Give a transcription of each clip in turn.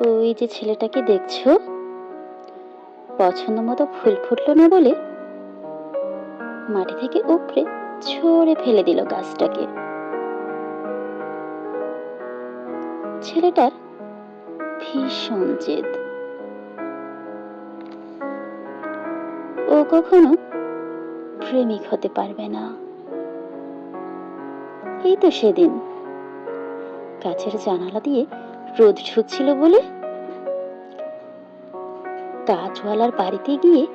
ওই যে ছেলেটাকে দেখছ? পছন্দ মতো ফুল ফুটলো না বলে? মাটি থেকে উপরে ছড়ে ফেলে দিল গাছটাকে। ছেলেটার ভীষণ জেদ। ও কখনো প্রেমিক হতে পারবে না। এই তো সেদিন। কাছের জানালা দিয়ে রোদ ঢুকছিল বলে? কাজওয়ালার বাড়িতে গিয়ে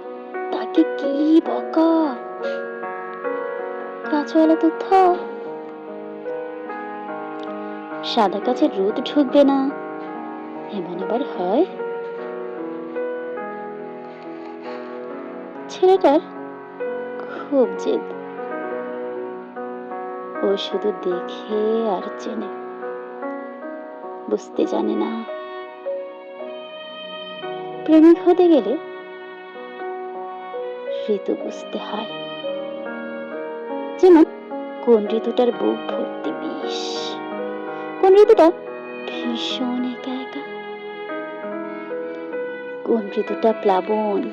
তাকে কি বকা? কাজওয়ালা তো থ সাদা কাছে রোদ ঢুকবে না। এমন আবার হয়? ছেলেটার খুব জেদ। ও শুধু দেখে আর চেনে। বুঝতে জানে না। প্রেমিক হতে গেলে ঋতু বুঝতে হয়। যেমন, কোন ঋতুটার বুক ভর্তি বিষ কোন ঋতুটা ভীষণ একা একা? কোন ঋতুটা প্লাবন?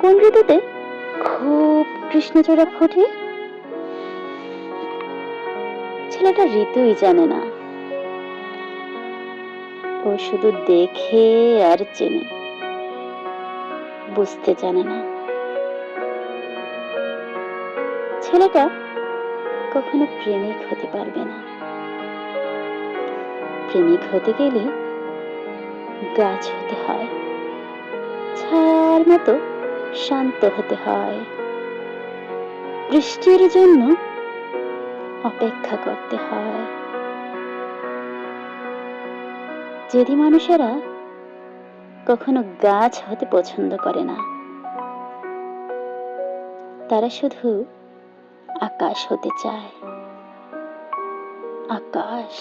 কোন ঋতুতে খুব কৃষ্ণচূড়া ফোটে? ছেলেটা ঋতুই জানে না। ও শুধু দেখে আর চেনে। বুঝতে জানে না। ছেলেটা কখনো প্রেমিক হতে পারবে না। প্রেমিক হতে গেলে গাছ হতে হয়। ছায়ার মতো শান্ত হতে হয়। বৃষ্টির জন্য অপেক্ষা করতে হয়। যদি মানুষেরা কখনো গাছ হতে পছন্দ করে না তারা শুধু আকাশ হতে চায়। আকাশ।